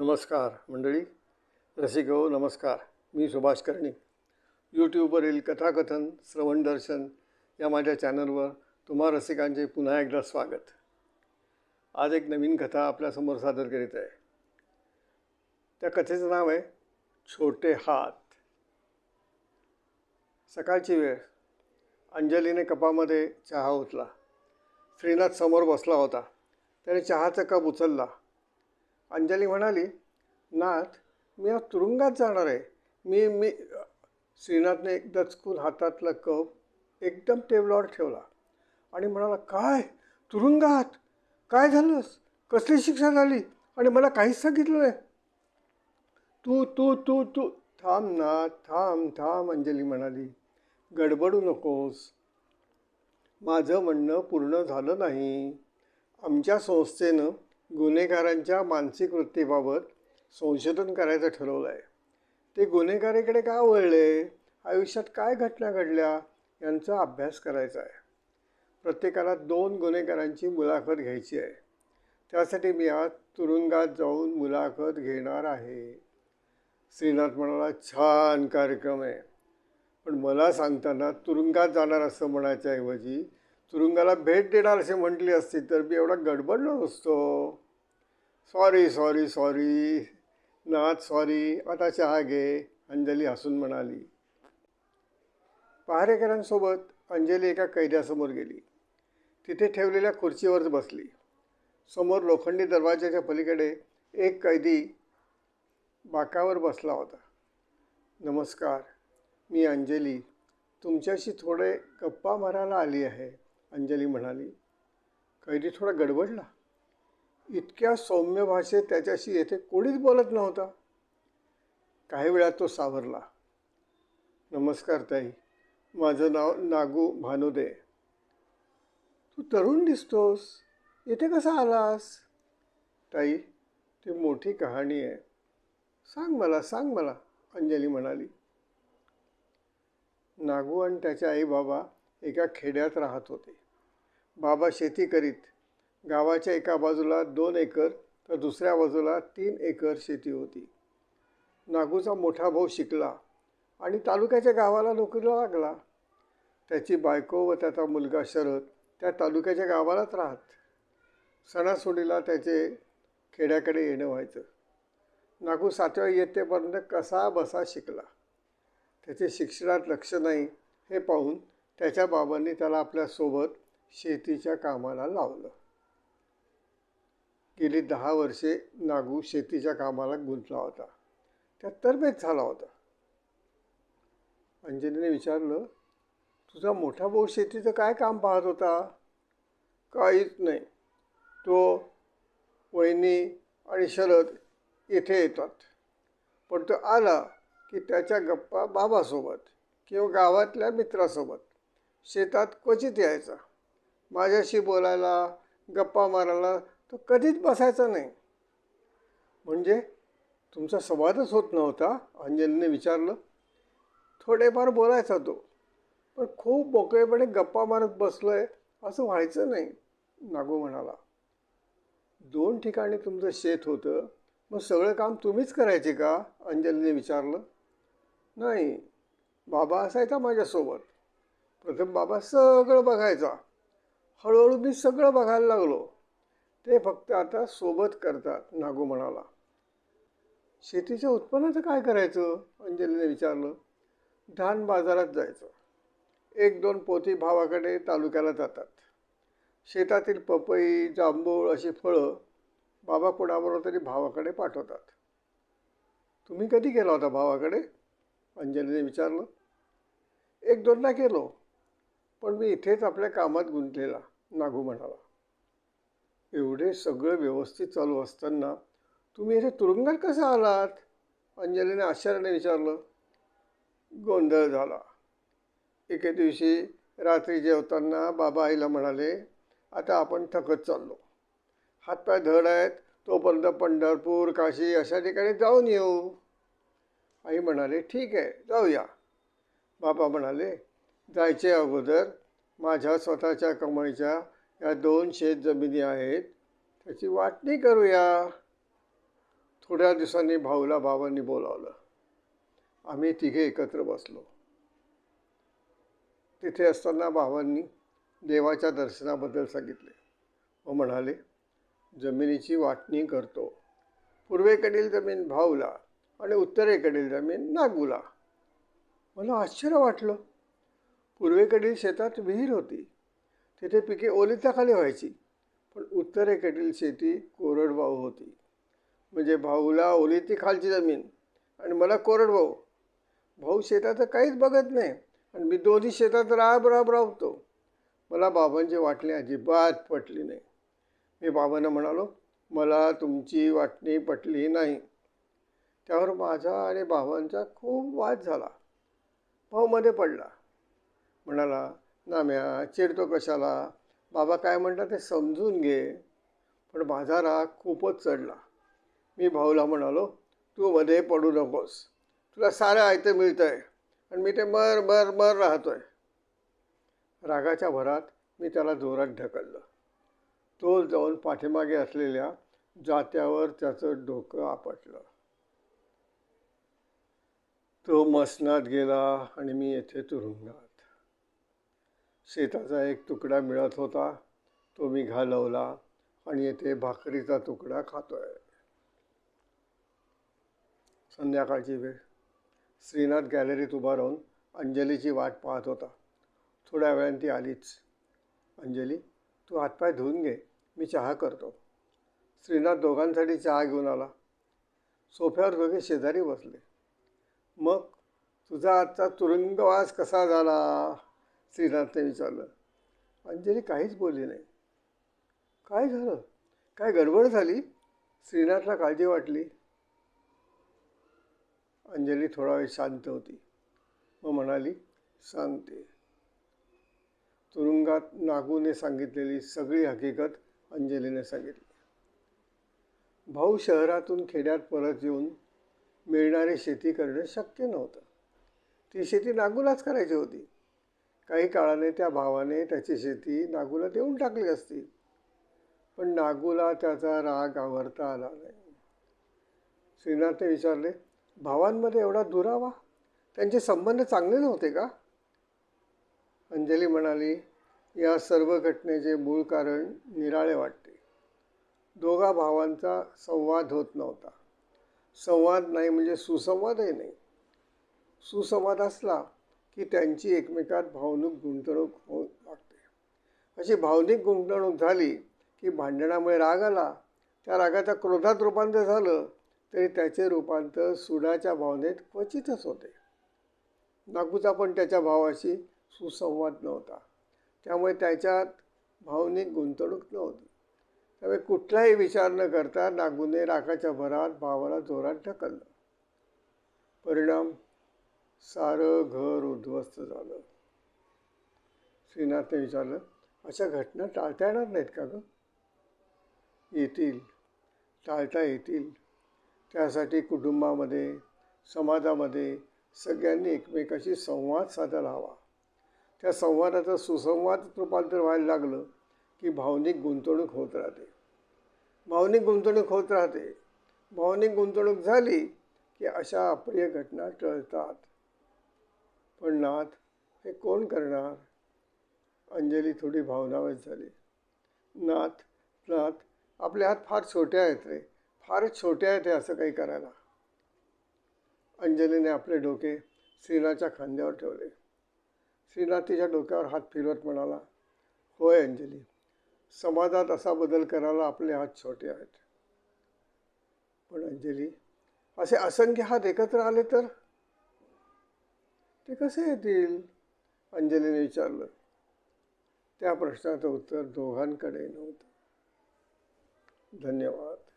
नमस्कार मंडळी रसिकहो नमस्कार. मी सुभाष कर्णिक यूट्यूबवरील कथाकथन श्रवण दर्शन या माझ्या चॅनलवर तुम्हा रसिकांचे पुन्हा एकदा स्वागत. आज एक नवीन कथा आपल्यासमोर सादर करीत आहे. त्या कथेचं नाव आहे छोटे हात. सकाळची वेळ. अंजलीने कपामध्ये चहा ओतला. श्रीनाथ समोर बसला होता. त्याने चहाचा कप उचलला. अंजली म्हणाली नाथ मी आज तुरुंगात जाणार आहे. मी मी श्रीनाथने एक दचकून हातातला कप एकदम टेबलावर ठेवला आणि म्हणाला काय? तुरुंगात? काय झालंस? कसली शिक्षा झाली? आणि मला काहीच सांगितलं नाही. तू तू तू तू थांब ना थांब थांब अंजली म्हणाली. गडबडू नकोस. माझं म्हणणं पूर्ण झालं नाही. आमच्या संस्थेनं गुन्हेगारांच्या मानसिक वृत्तीबाबत संशोधन करायचं ठरवलं आहे ते गुन्हेगारीकडे का वळले? आयुष्यात काय घटना घडल्या? यांचा अभ्यास करायचा आहे. प्रत्येकाला दोन गुन्हेगारांची मुलाखत घ्यायची आहे. त्यासाठी मी आज तुरुंगात जाऊन मुलाखत घेणार आहे. श्रीनाथ म्हणाला छान कार्यक्रम आहे. पण मला सांगताना तुरुंगात जाणार असं म्हणायच्याऐवजी तुरुंगाला भेट देणार असे म्हटली असती तर मी एवढा गडबडलो नसतो. Sorry sorry sorry Nath sorry आता चहा घे अंजली हसून म्हणाली. पहारेकरांसोबत अंजली एका कैद्यासमोर गेली. तिथे ठेवलेल्या खुर्चीवरच बसली. समोर लोखंडी दरवाजाच्या पलीकडे एक कैदी बाकावर बसला होता. नमस्कार मी अंजली. तुमच्याशी थोडे गप्पा मारायला आली आहे. अंजली म्हणाली कैदी थोडा गडबडला. इतक्या सौम्य भाषेत त्याच्याशी येथे कोणीच बोलत नव्हता. काही वेळात तो सावरला नमस्कार ताई माझं नाव नागू भानुदे. तू तरुण दिसतोस इथे कसा आलास? ताई ती मोठी कहाणी आहे. सांग मला सांग मला अंजली म्हणाली. नागू आणि त्याचे आई बाबा एका खेड्यात राहत होते. बाबा शेती करीत. गावाच्या एका बाजूला दोन एकर तर दुसऱ्या बाजूला तीन एकर शेती होती. नागूचा मोठा भाऊ शिकला आणि तालुक्याच्या गावाला नोकरीला लागला. त्याची बायको व त्याचा मुलगा शरद त्या तालुक्याच्या गावालाच राहत. सणासुडीला त्याचे खेड्याकडे येणं व्हायचं. नागू सातव्या इयत्तेपर्यंत कसा बसा शिकला. त्याचे शिक्षणात लक्ष नाही हे पाहून त्याच्या बाबांनी त्याला आपल्यासोबत शेतीच्या कामाला लावलं. गेली दहा वर्षे नागू शेतीच्या कामाला गुंतला होता. त्यात तरबेज झाला होता. अंजलीने विचारलं तुझा मोठा भाऊ शेतीचं काय काम पाहत होता? काहीच नाही. तो वहिनी आणि शरद येथे येतात. पण तो आला की त्याच्या गप्पा बाबासोबत किंवा गावातल्या मित्रासोबत. शेतात क्वचित यायचा. माझ्याशी बोलायला गप्पा मारायला तो कधीच बसायचा नाही. म्हणजे तुमचा संवादच होत नव्हता अंजलीने विचारलं. थोडेफार बोलायचा तो पण खूप मोकळेपणे गप्पा मारत बसलो आहे असं व्हायचं नाही नागू म्हणाला. दोन ठिकाणी तुमचं शेत होतं मग सगळं काम तुम्हीच करायचे का? अंजलीने विचारलं. नाही बाबा असायचा माझ्यासोबत. प्रथम बाबा सगळं बघायचा. हळूहळू मी सगळं बघायला लागलो. ते फक्त आता सोबत करतात नागू म्हणाला. शेतीच्या उत्पन्नाचं काय करायचं? अंजलीने विचारलं. धान बाजारात जायचं. एक दोन पोती भावाकडे तालुक्याला जातात. शेतातील पपई जांभूळ अशी फळं बाबा कोणाबरोबर तरी भावाकडे पाठवतात. तुम्ही कधी गेला होता भावाकडे? अंजलीने विचारलं. एक दोनदा गेलो. पण मी इथेच आपल्या कामात गुंतलेला नागू म्हणाला. एवढे सगळं व्यवस्थित चालू असताना तुम्ही इथे तुरुंगात कसं आलात? अंजलीने आश्चर्याने विचारलं. गोंधळ झाला. एके दिवशी रात्री जेवताना बाबा आईला म्हणाले आता आपण थकत चाललो. हातपाय धड आहेत तोपर्यंत पंढरपूर काशी अशा ठिकाणी जाऊन येऊ. आई म्हणाले ठीक आहे जाऊया. बाबा म्हणाले जायचे अगोदर माझ्या स्वतःच्या कमाईच्या या दोन शेत जमिनी आहेत त्याची वाटणी करूया. थोड्या दिवसांनी भाऊला बाबांनी बोलावलं. आम्ही तिघे एकत्र बसलो. तिथे असताना बाबांनी देवाच्या दर्शनाबद्दल सांगितले. व म्हणाले जमिनीची वाटणी करतो. पूर्वेकडील जमीन भाऊला आणि उत्तरेकडील जमीन नागूला. मला आश्चर्य वाटलं. पूर्वेकडील शेतात विहीर होती. तिथे पिके ओलिताखाली व्हायची पण उत्तरेकडील शेती कोरडवाहू होती. म्हणजे भाऊला ओलिती खालची जमीन आणि मला कोरडवाहू. भाऊ शेताचं काहीच बघत नाही आणि मी दोन्ही शेतात राब राब राबतो. मला बाबांचे वाटणे अजिबात पटली नाही. मी बाबांना म्हणालो मला तुमची वाटणी पटली नाही. त्यावर माझा आणि बाबांचा खूप वाद झाला. भाऊ मध्ये पडला. म्हणाला नाम्या चिडतो कशाला? बाबा काय म्हणतात ते समजून घे. पण माझा राग खूपच चढला. मी भाऊला म्हणालो तू मध्ये पडू नकोस. तुला सारं आयतं मिळतं आहे आणि मी ते मर मर मर राहतोय. रागाच्या भरात मी त्याला जोरात ढकललं. तो जाऊन पाठीमागे असलेल्या जात्यावर त्याचं डोकं आपटलं. तो मसनात गेला आणि मी येथे तुरुंगात. शेताचा एक तुकडा मिळत होता तो मी घालवला आणि येथे भाकरीचा तुकडा खातोय. संध्याकाळची वेळ. श्रीनाथ गॅलरीत उभा राहून अंजलीची वाट पाहत होता. थोड्या वेळाने ती आलीच. अंजली तू हातपाय धुवून घे मी चहा करतो. श्रीनाथ दोघांसाठी चहा घेऊन आला. सोफ्यावर दोघे शेजारी बसले. मग तुझा आजचा तुरुंगवास कसा झाला? श्रीनाथने विचारलं. अंजली काहीच बोलली नाही. काय झालं? काय गडबड झाली? श्रीनाथला काळजी वाटली? अंजली थोडा वेळ शांत होती. मग म्हणाली सांगते. तुरुंगात नागूने सांगितलेली सगळी हकीकत अंजलीने सांगितली. भाऊ शहरातून खेड्यात परत येऊन मिळणारी शेती करणं शक्य नव्हतं. ती शेती नागूलाच करायची होती. काही काळाने त्या भावाने त्याची शेती नागूला देऊन टाकली असती. पण नागूला त्याचा राग आवरता आला नाही. श्रीनाथने विचारले भावांमध्ये एवढा दुरावा? त्यांचे संबंध चांगले नव्हते का? अंजली म्हणाली या सर्व घटनेचे मूळ कारण निराळे वाटते. दोघा भावांचा संवाद होत नव्हता. संवाद नाही म्हणजे सुसंवादही नाही. सुसंवाद असला की त्यांची एकमेकात भावनिक गुंतवणूक होऊ लागते. अशी भावनिक गुंतवणूक झाली की भांडणामुळे राग आला. त्या रागाचा क्रोधात रूपांतर झालं तरी त्याचे रूपांतर सुडाच्या भावनेत क्वचितच होते. नागूचा पण त्याच्या भावाशी सुसंवाद नव्हता. त्यामुळे त्याच्यात भावनिक गुंतवणूक नव्हती. त्यामुळे कुठलाही विचार न करता नागूने रागाच्या भरात भावाला जोरात ढकललं. परिणाम सारं घर उद्ध्वस्त झालं. श्रीनाथने विचारलं अशा घटना टाळता येणार नाहीत का गं? येतील. टाळता येतील. त्यासाठी कुटुंबामध्ये समाजामध्ये सगळ्यांनी एकमेकाशी संवाद साधायला हवा. त्या संवादाचं सुसंवाद रूपांतर व्हायला लागलं की भावनिक गुंतवणूक होत राहते. भावनिक गुंतवणूक होत राहते. भावनिक गुंतवणूक झाली की अशा अप्रिय घटना टळतात. पण नाथ हे कोण करणार? अंजली थोडी भावनावत झाली. नाथ नाथ आपले हात फार छोटे आहेत रे. फारच छोटे आहेत हे असं काही करायला. अंजलीने आपले डोके श्रीनाथच्या खांद्यावर ठेवले. श्रीनाथ तिच्या डोक्यावर हात फिरवत म्हणाला होय अंजली समाजात असा बदल करायला आपले हात छोटे आहेत. पण अंजली असे असंख्य हात एकत्र आले तर? ते कसे येतील? अंजलीने विचारलं. त्या प्रश्नाचं उत्तर दोघांकडे नव्हतं. धन्यवाद.